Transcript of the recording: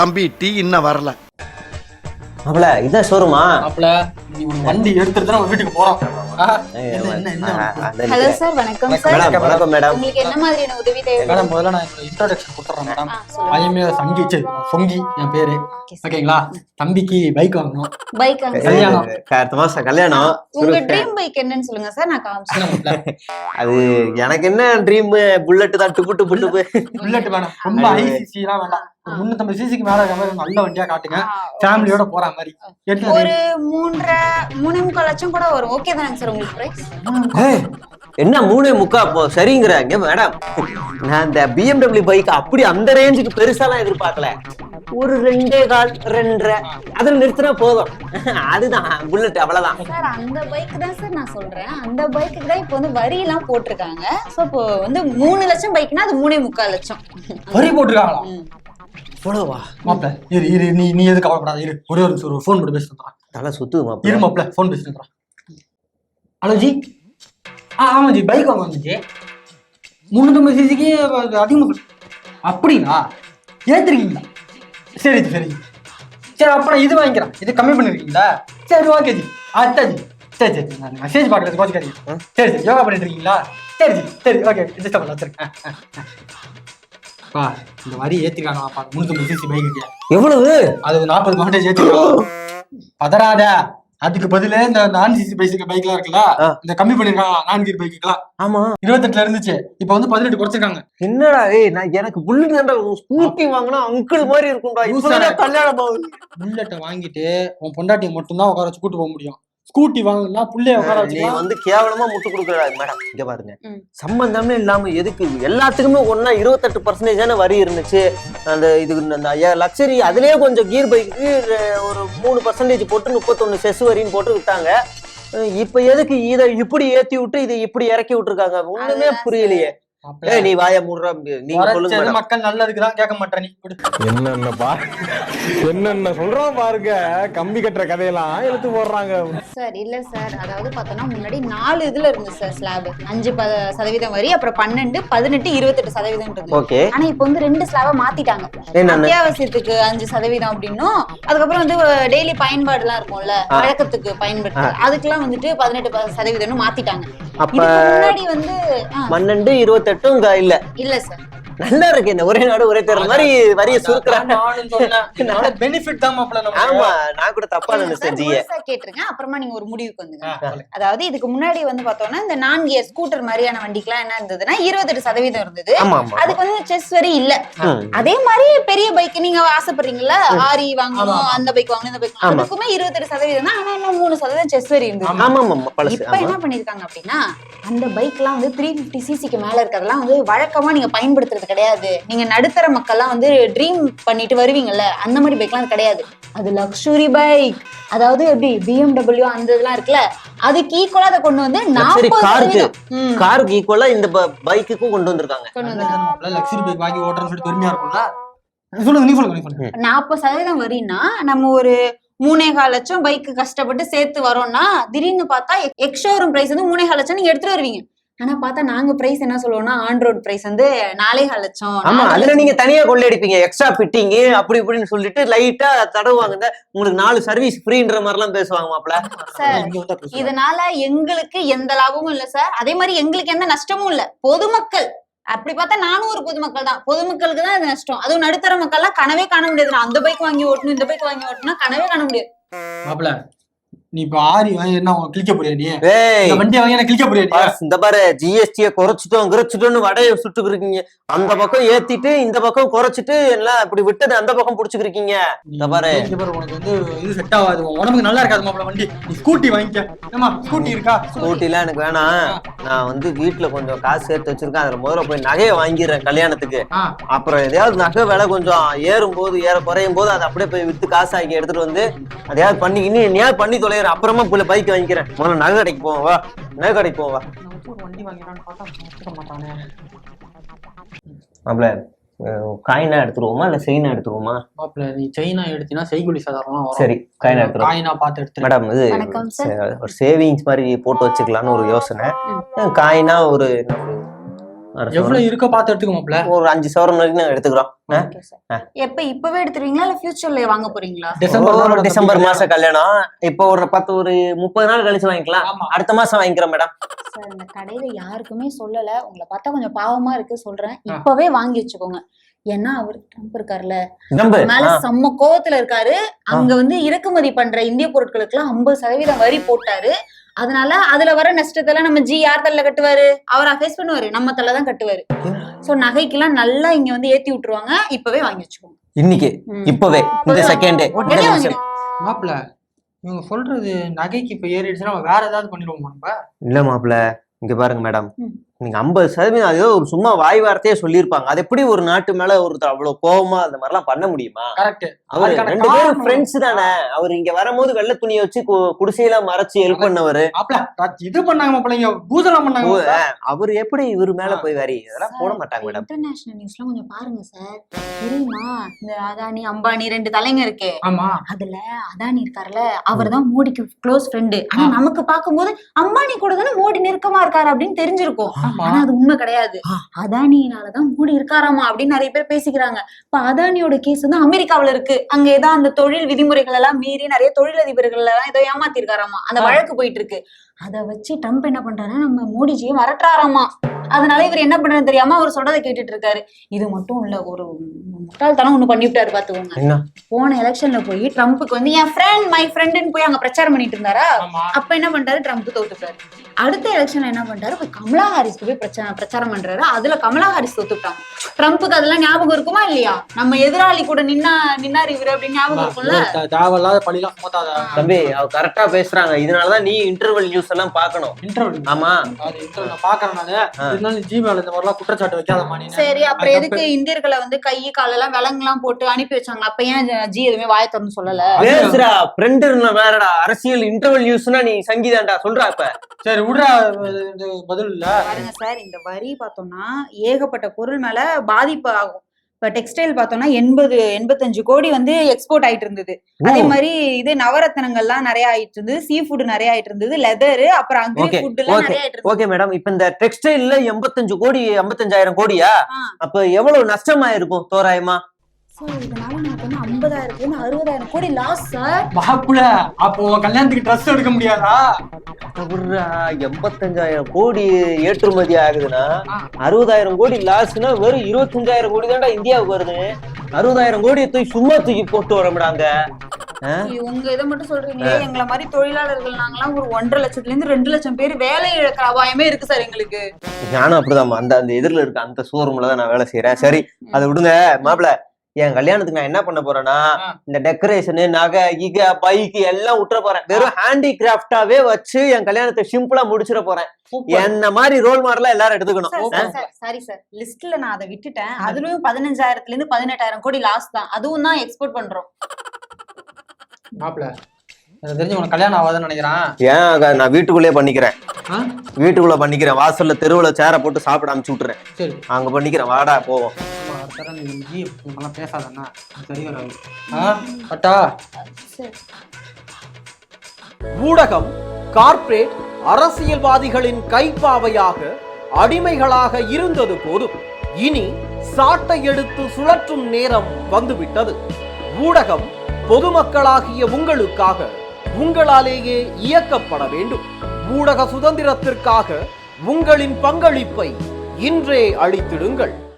தம்பி டீ இன்னும் வரல. மாப்பிள இதான் ஷோரூமா மாப்பிள நீ உன் வண்டி எடுத்துட்டு தான் நம்ம வீட்டுக்கு போறோம். ஹலோ சார் வணக்கம் சார். மேடம் வணக்கம் மேடம். உங்களுக்கு என்ன மாதிரியான உதவி தேவை? மேடம் முதல்ல நான் இன்ட்ரோடக்ஷன் கொடுத்துறேன் மேடம். ஐஎம்ஏ சங்கி சரி, சொங்கி என் பேரு. ஓகேங்களா? தம்பிக்கு பைக் வாங்கணும். பைக் கல்யாணம். அடுத்த மாசம் கல்யாணம். உங்க ட்ரீம் பைக் என்னன்னு சொல்லுங்க சார் நான் காமிச்சேன்? அது எனக்கு என்ன ட்ரீம் புல்லட் தான் டுப்பு டுப்பு டுப்பு. புல்லட் வேணாம். ரொம்ப ஹை சிசி எல்லாம் வேண்டாம் முன்னூத்தம்பது சிசிக்கு மேல இருக்க மாதிரி நல்ல வண்டியா காட்டுங்க. ஃபேமிலியோட போற மாதிரி. ஒரு மூன்றரை மூணே முக்கால் லட்சம் கூட வரும். ஓகே தானங்க சார் உங்களுக்கு பிரைஸ் என்ன மூணே முக்கா போ சரிங்கிறாங்க மேடம் நான் இந்த பிஎம்டபிள்யூ பைக் அப்படி அந்த ரேஞ்சுக்கு பெருசாலாம் எதிர்பார்க்கல. ஒரு ரெண்டே கால் ரெண்டரை. அதுல நிறுத்தினா போதும். அதுதான் புல்லட் அவ்வளவுதான். சார் அந்த பைக் தான் சார் நான் சொல்றேன். அந்த பைக்கு தான் இப்போ வந்து வரி எல்லாம் போட்டிருக்காங்க. சோ இப்போ வந்து மூணு லட்சம் பைக்னா அது மூணே முக்கால் லட்சம். வரி போட்டிருக்காங்களா. இவ்வளவா மாப்பிள இரு இரு நீ நீ எதுக்கு கவலைப்படாத இரு. ஒரே ஒரு ஒரு ஃபோன் போட்டு பேசிட்டு வந்துடுறேன். தலை சுத்து இரு மாப்பிள்ள மாப்பிள ஃபோன் பேசிட்டு வந்துடுறேன். ஹலோ ஜி. ஆ ஆமா ஜி. பைக் வாங்க ஜி. முன்னூத்தம்பது சிசிக்கு அதிகமாக அப்படிங்களா? ஏத்துருக்கீங்களா? சரி ஜி சரி. சரி அப்ப நான் இது வாங்கிக்கிறேன். இது கம்மி பண்ணிருக்கீங்களா? சரி ஓகே ஜி. அட்டா ஜி. சரி சரி நான் மெசேஜ் பார்க்கறது கோச்சிக்காதீங்க சரி சரி யோகா பண்ணிட்டு இருக்கீங்களா? சரி ஜி. சரி ஓகே டிஸ்டர்ப் பண்ணல வச்சிருக்கேன். பா இந்த வரி ஏத்திருக்காங்களாப்பா முன்னூத்தம்பது சிசி பைக்கு எவ்வளவு? அது நாற்பது பர்சன்டேஜ் ஏத்திருக்காங்க பதறாத. அதுக்கு பதிலா இந்த நான் சிசி பைக் பைக்லாம் இருக்குல்ல. இந்த கம்மி பண்ணிருக்காங்க நான் கீர் பைக்குலாம் ஆமா. இருபத்தெட்டுல இருந்துச்சு. இப்ப வந்து பதினெட்டு குறைச்சிருக்காங்க. என்னடா ஏய் நான் எனக்கு புல்லு ஸ்கூட்டி வாங்கினா அங்கிள் மாதிரி இருக்கும்டா. இப்பதானே கல்யாணம் ஆகுது. புல்லட்டை வாங்கிட்டு உன் பொண்டாட்டியை மட்டும்தான் உட்கார வச்சு கூட்டு போக முடியும். ஸ்கூட்டி வாங்கினா புள்ளைய உட்கார நீ வச்சுக்கலாம். வந்து கேவலமா முட்டு கொடுக்குற மேடம். இங்க பாருங்க. சம்பந்தமே இல்லாம எதுக்கு? எல்லாத்துக்குமே ஒன்னா இருபத்தெட்டு பர்சன்டேஜ் தானே வரி இருந்துச்சு. அந்த இது அந்த லக்ஸரி அதுலயே கொஞ்சம் கீர் பைக்கு ஒரு மூணு பர்சன்டேஜ் போட்டு முப்பத்தொன்னு செஸ் வரின்னு போட்டு விட்டாங்க. இப்ப எதுக்கு இதை இப்படி ஏத்தி விட்டு இதை இப்படி இறக்கி விட்டுருக்காங்க? ஒண்ணுமே புரியலையே. ஏய் நீ வாய மூடுற நீங்க சொல்லுங்க மக்கள் நல்லதுக்குதான் கேட்க மாட்டேன் நீ. என்னென்ன பா என்னென்ன சொல்றான் பாருங்க. கம்பி கட்டுற கதையெல்லாம் எடுத்து போடுறாங்க. சார் இல்ல சார். அதாவது பார்த்தோம்னா முன்னாடி நாலு இதுல இருந்து சார் ஸ்லாப் அஞ்சு சதவீதம் வரி அப்புறம் பன்னெண்டு பதினெட்டு இருபத்தெட்டு சதவீதம் ஓகே. ஆனா இப்போ வந்து ரெண்டு ஸ்லாபா மாத்திட்டாங்க. அத்தியாவசியத்துக்கு அஞ்சு சதவீதம் அப்படின்னும் அதுக்கப்புறம் வந்து டெய்லி பயன்பாடு எல்லாம் இருக்கும்ல. வழக்கத்துக்கு பயன்படுத்த அதுக்கெல்லாம் வந்துட்டு பதினெட்டு ப- சதவீதம்னு மாத்திட்டாங்க. முன்னாடி வந்து பன்னெண்டு இருபத்தெட்டும் இங்க இல்ல. இல்ல சார். நல்லா இருக்கு. என்ன ஒரே நாடு ஒரே தேர்தல் மாதிரி வரிய சுருக்குறாங்க நானும் சொன்னேன். பெனிஃபிட் தான் மாப்பிள்ள நம்ம ஆமா நான் கூட தப்பா இல்ல நினைச்சேன் சார், ஜிய. முழுசா கேட்டுருங்க அப்புறமா நீங்க ஒரு முடிவுக்கு வந்துங்க. அதாவது இதுக்கு முன்னாடி வந்து பார்த்தோம்னா இந்த நான் கியர் ஸ்கூட்டர் மாதிரியான வண்டிக்கெல்லாம் என்ன இருந்ததுன்னா இருபத்தெட்டு சதவீதம் இருந்தது. அதுக்கு வந்து செஸ் வரி இல்ல. அதே மாதிரி பெரிய பைக் நீங்க ஆசைப்படுறீங்கல்ல ஆரி வாங்கணும். அந்த பைக் வாங்கணும் இந்த பைக். அதுக்குமே இருபத்தெட்டு சதவீதம் தான். ஆனா என்ன மூணு சதவீதம் செஸ் வரி இருந்தது. இப்ப என்ன பண்ணிருக்காங்க அப்படின்னா அந்த பைக்லாம் வந்து த்ரீ பிப்டி சிசிக்கு மேல இருக்கிறதெல்லாம் வந்து வழக்கமா நீங்க கிடையாது. நீங்க நடுத்தர மக்கள்லாம் வந்து ட்ரீம் பண்ணிட்டு வருவீங்கல்ல அந்த மாதிரி பைக்லாம் அது கிடையாது. அது லக்ஸுரி பைக் அதாவது எப்படி பிஎம்டபிள்யூ அந்த இதெல்லாம் இருக்குல்ல அதுக்கு ஈக்குவலா அதை கொண்டு வந்து நாற்பது காருக்கு. ஈக்குவலா இந்த பைக்குக்கும் கொண்டு வந்திருக்காங்க. கொண்டு லக்ஸரி பைக் வாங்கி ஓட்டுறேன்னு சொல்லிட்டு பெருமையா இருக்கும்ல? சொல்லுங்க நீ சொல்லுங்க நீ சொல்லுங்க. நாற்பது சதவீதம் வரின்னா நம்ம ஒரு மூணே கால் லட்சம் பைக் கஷ்டப்பட்டு சேர்த்து வரோம்னா திடீர்னு பார்த்தா எக்ஸ் ஷோரூம் பிரைஸ் வந்து மூணே கால் லட்சம் நீங்க எடுத்துட்டு வருவீங்க. ஆனா பார்த்தா நாங்க பிரைஸ் என்ன சொல்லுவோம்னா ஆன் ரோட் பிரைஸ் வந்து நாலே லட்சம். ஆமா அதுல. நீங்க தனியா கொள்ளையடிப்பீங்க. எக்ஸ்ட்ரா ஃபிட்டிங் அப்படி இப்படின்னு சொல்லிட்டு லைட்டா தடவுவாங்க உங்களுக்கு நாலு சர்வீஸ் ஃப்ரீன்ற மாதிரி எல்லாம் பேசுவாங்க மாப்ள சார். இதனால எங்களுக்கு எந்த லாபமும் இல்ல சார் அதே மாதிரி எங்களுக்கு எந்த நஷ்டமும் இல்ல. பொதுமக்கள் அப்படி பார்த்தா நானும் ஒரு பொதுமக்கள் தான். பொதுமக்களுக்கு தான் இது நஷ்டம். அதுவும் நடுத்தர மக்கள்லாம் கனவே காண முடியாது. நான் அந்த பைக் வாங்கி ஓட்டணும் இந்த பைக் வாங்கி ஓட்டணும் கனவே காண முடியாது. மாப்பிள நீ இப்ப ஆரி வாங்கி என்ன கிளிக்க போறியா நீ? இந்த வண்டியை வாங்கி கிளிக்க போறியா இந்த பாரு ஜிஎஸ்டிய குறைச்சிட்டோம் குறைச்சிட்டோம்னு வடையை சுட்டுக்கு இருக்கீங்க. அந்த பக்கம் ஏத்திட்டு இந்த பக்கம் குறைச்சிட்டு எல்லாம் இப்படி விட்டது அந்த பக்கம் புடிச்சுக்கிருக்கீங்க இந்த பாரு. உனக்கு வந்து இது செட் ஆகாது. உடம்புக்கு நல்லா இருக்காது மாப்பிள வண்டி. நீ ஸ்கூட்டி வாங்கிக்க. ஏமா ஸ்கூட்டி இருக்கா? ஸ்கூட்டிலாம் எனக்கு வேணாம். நான் வந்து வீட்டுல கொஞ்சம் காசு சேர்த்து வச்சிருக்கேன். அதுல முதல்ல போய் நகையை வாங்கிடுறேன் கல்யாணத்துக்கு. அப்புறம் எதையாவது நகை விலை கொஞ்சம் ஏறும் போது ஏற குறையும் போது அதை அப்படியே போய் வித்து காசு ஆக்கி எடுத்துட்டு வந்து அதையாவது பண்ணி என்னையாவது தொலைகிறேன் அப்புறமா புள்ள பைக் வாங்கிக்கிறேன். முதல்ல நகை கடைக்கு போவோம் வா. நகை கடைக்கு போவோம் வா. வண்டி வாங்கிடலாம்னு பார்த்தா மாட்டானே நம்மள காயினா எடுத்துருவோமா இல்ல செயினா எடுத்துருவோமா? மாப்பிள நீ செயினா எடுத்தினா செய்குலி சாதாரணம் வரும். சரி காயினா எடுத்துருவோம். காயினா பார்த்து எடுத்து மேடம் இது வணக்கம் சார். சே- ஒரு சேவிங்ஸ் மாதிரி போட்டு வச்சுக்கலாம்னு ஒரு யோசனை. காயினா ஒரு எவ்வளவு. இருக்கோ பார்த்து எடுத்துக்க மாப்ள ஒரு அஞ்சு சவரம் வரைக்கும் எடுத்துக்கிறோம். எப்ப இப்பவே எடுத்துருவீங்களா? இல்ல ஃபியூச்சர்ல வாங்க போறீங்களா? டிசம்பர் டிசம்பர் மாசம் கல்யாணம். இப்போ ஒரு பத்து ஒரு முப்பது நாள் கழிச்சு வாங்கிக்கலாம். ஆமா. அடுத்த மாசம் வாங்கிக்கிறோம் மேடம் சார் இந்த கடையில யாருக்குமே சொல்லல. உங்களை பார்த்தா கொஞ்சம் பாவமா இருக்கு சொல்றேன். இப்பவே வாங்கி வச்சுக்கோங்க. ஏன்னா அவர் ட்ரம்ப் இருக்காருல்ல. நம்பு. மேல செம்ம கோவத்துல இருக்காரு. அங்க வந்து இறக்குமதி பண்ற இந்திய பொருட்களுக்கு எல்லாம் ஐம்பது சதவீதம் வரி போட்டாரு. அதனால அதுல வர நஷ்டத்தெல்லாம் நம்ம ஜி யார் தள்ள கட்டுவாரு. அவரா ஃபேஸ் பண்ணுவாரு. நம்ம தள்ள தான் கட்டுவாரு. சோ நகைக்கெல்லாம் நல்லா இங்க வந்து ஏத்தி விட்டுருவாங்க. இப்பவே வாங்கி வச்சுக்கோங்க. இன்னைக்கு. இப்பவே. இந்த செகண்ட் மாப்ள இவங்க சொல்றது நகைக்கு இப்ப ஏறிடுச்சுன்னா வேற ஏதாவது பண்ணிடுவோமா நம்ம. இல்ல மாப்பிள இங்க பாருங்க மேடம் ம். நீங்க ஐம்பது சதவீதம் அது ஒரு சும்மா வாய் வார்த்தையே சொல்லியிருப்பாங்க. அது எப்படி ஒரு நாட்டு மேல ஒருத்தர் அவ்வளவு கோவமா அந்த மாதிரிலாம் பண்ண முடியுமா? கரெக்ட் அவர் ரெண்டு பேரும் ஃப்ரெண்ட்ஸ் தானே. அவர் இங்க வரும்போது வெள்ளை துணியை வச்சு குடிசையெல்லாம் மறைச்சு ஹெல்ப் பண்ணவரு. இது பண்ணாங்க மாப்ள இங்க பூதலாம் பண்ணாங்க. அவர் எப்படி இவர் மேல. போய் வரி? இதெல்லாம் போட மாட்டாங்க மேடம். இன்டர்நேஷனல் நியூஸ்லாம் கொஞ்சம் பாருங்க சார். தெரியுமா? இந்த அதானி அம்பானி ரெண்டு தலைங்க இருக்கு. ஆமா. அதுல அதானி இருக்காருல்ல அவர் தான் மோடிக்கு க்ளோஸ் ஃப்ரெண்டு ஆனா நமக்கு பார்க்கும்போது அம்பானி கூட தானே மோடி நெருக்கமா இருக்காரு அப்படின்னு தெரிஞ்சிருக்கும். ஆனா அது உண்மை கிடையாது. ஆ. அதானினாலதான் மோடி இருக்காராமா அப்படின்னு நிறைய பேர் பேசிக்கிறாங்க. இப்ப அதானியோட கேஸ் வந்து அமெரிக்காவுல இருக்கு. அங்க ஏதோ அந்த தொழில் விதிமுறைகள் எல்லாம் மீறி நிறைய தொழிலதிபர்கள் எல்லாம் ஏதோ ஏமாத்தி இருக்காராமா அந்த. வழக்கு போயிட்டு இருக்கு அத வச்சு ட்ரம்ப் என்ன பண்றாருன்னா நம்ம மோடிஜியை மிரட்டுறாராமா அதனால இவர் என்ன பண்றது தெரியாம அவர் சொல்றதை கேட்டுட்டு இருக்காரு. இது மட்டும் இல்ல ஒரு முட்டாள்தனம் ஒண்ணு பண்ணிவிட்டாரு பாத்துக்கோங்க. போன எலெக்ஷன்ல போய் ட்ரம்ப்புக்கு வந்து என் ஃப்ரெண்ட் மை ஃப்ரெண்டுன்னு போய் அங்க பிரச்சாரம் பண்ணிட்டு இருந்தாரா? அப்ப என்ன பண்றாரு? ட்ரம்ப் தோத்துட்டாரு. அடுத்த எலெக்ஷன்ல என்ன பண்றாரு? போய் கமலா ஹாரிஸ்க்கு போய் பிரச்சாரம் பிரச்சாரம் பண்றாரு. அதுல கமலா ஹாரிஸ் தோத்துட்டாங்க ட்ரம்ப்புக்கு அதெல்லாம் ஞாபகம் இருக்குமா இல்லையா? நம்ம எதிராளி கூட நின்னா நின்னாரு இவரு அப்படின்னு ஞாபகம் இருக்கும்ல. தேவையில்லாத பழிலாம் தம்பி அவ கரெக்டா பேசுறாங்க. இதனாலதான் நீ இன்டர்வல் நியூஸ் எல்லாம் பார்க்கணும். இன்டர்வியூ ஆமா. அது இன்டர்வியூ நான் பாக்குறேன் நானு இருந்தாலும் ஜிமெயில் இந்த மாதிரிலாம் குற்றச்சாட்டு வைக்காதமா சரி அப்புறம் எதுக்கு இந்தியர்களை வந்து கை காலெல்லாம் விலங்குலாம் போட்டு அனுப்பி வச்சாங்க அப்ப ஏன் ஜி எதுவுமே வாய திறந்து சொல்லல? பேசுறா ஃப்ரெண்ட் வேறடா. அரசியல் இன்டர்வல் நியூஸ்னா நீ சங்கீதாண்டா சொல்றா இப்ப. சரி விடுறா இது பதில் இல்ல. பாருங்க சார் இந்த வரி பார்த்தோம்னா ஏகப்பட்ட பொருள் மேல பாதிப்பு ஆகும். இப்ப டெக்ஸ்டைல் பார்த்தோம்னா எண்பது எண்பத்தஞ்சு கோடி வந்து எக்ஸ்போர்ட் ஆயிட்டு இருந்தது. அதே மாதிரி இது நவரத்னங்கள்லாம் நிறைய ஆயிட்டு இருந்தது. சீ ஃபுட் நிறைய ஆயிட்டு இருந்தது. லெதர் அப்புறம் அக்ரி ஃபுட் ஓகே மேடம் இப்ப இந்த டெக்ஸ்டைல்ல எண்பத்தஞ்சு கோடி எண்பத்தஞ்சாயிரம் கோடியா. அப்ப எவ்வளவு நஷ்டமா இருக்கும் தோராயமா? சார் இதனால நமக்கு வந்து ஐம்பதாயிரத்துல இருந்து அறுபதாயிரம் கோடி லாஸ் சார் மாப்பிள அப்போ கல்யாணத்துக்கு ட்ரெஸ் எடுக்க முடியாதா? எண்பத்தஞ்சாயிரம் கோடி ஏற்றுமதி ஆகுதுன்னா. அறுபதாயிரம் கோடி லாஸ்னா வெறும் இருபத்தஞ்சாயிரம் கோடி தான்டா இந்தியாவுக்கு வருது. அறுபதாயிரம் கோடியை தூக்கி சும்மா தூக்கி போட்டு வரோம்டாங்க உங்க இதை மட்டும் சொல்றீங்களே எங்களை மாதிரி தொழிலாளர்கள் நாங்கலாம் ஒரு ஒன்றரை லட்சத்துல இருந்து ரெண்டு லட்சம் பேர் வேலை இழக்கிற அபாயமே இருக்கு சார் எங்களுக்கு. நானும் அப்படிதான் அந்த அந்த எதிரில இருக்க அந்த ஷோரூம்ல தான் நான் வேலை செய்யறேன் சரி அதை விடுங்க மாப்பிள என் கல்யாணத்துக்கு நான் என்ன பண்ண போறேன்னா. இந்த டெக்கரேஷனு நகை கிக பைக் எல்லாம் விட்டுற போறேன். வெறும் ஹேண்டிகிராஃப்டாவே வச்சு என் கல்யாணத்தை சிம்பிளா முடிச்சிட போறேன். என்ன மாதிரி ரோல் மாடலா எல்லாரும் எடுத்துக்கணும். சார்? சார், லிஸ்ட்ல நான் அதை விட்டுட்டேன். அதுலயும் பதினஞ்சாயிரத்துல இருந்து பதினெட்டாயிரம் கோடி லாஸ் தான். அதுவும் தான் எக்ஸ்போர்ட் பண்றோம். மாப்பிள எனக்கு தெரிஞ்சு உனக்கு கல்யாணம் ஆகாதுன்னு நினைக்கிறேன். ஏன் நான் வீட்டுக்குள்ளேயே பண்ணிக்கிறேன்? வீட்டுக்குள்ள பண்ணிக்கிறேன். வாசல்ல தெருவுல சேரை போட்டு சாப்பிட அமுச்சு விட்டுறேன். அங்க பண்ணிக்கிறேன். வாடா போவோம். சரண் இஞ்சி தடவை பேசாதண்ணா சரி வராது ஆ பட்டா ஊடகம் கார்ப்பரேட் அரசியல்வாதிகளின் கைப்பாவையாக அடிமைகளாக இருந்தது போதும். இனி சாட்டை எடுத்து சுழற்றும் நேரம் வந்துவிட்டது. ஊடகம் பொதுமக்களாகிய உங்களுக்காக உங்களாலேயே இயக்கப்பட வேண்டும். ஊடக சுதந்திரத்திற்காக உங்களின் பங்களிப்பை இன்றே அளித்திடுங்கள்.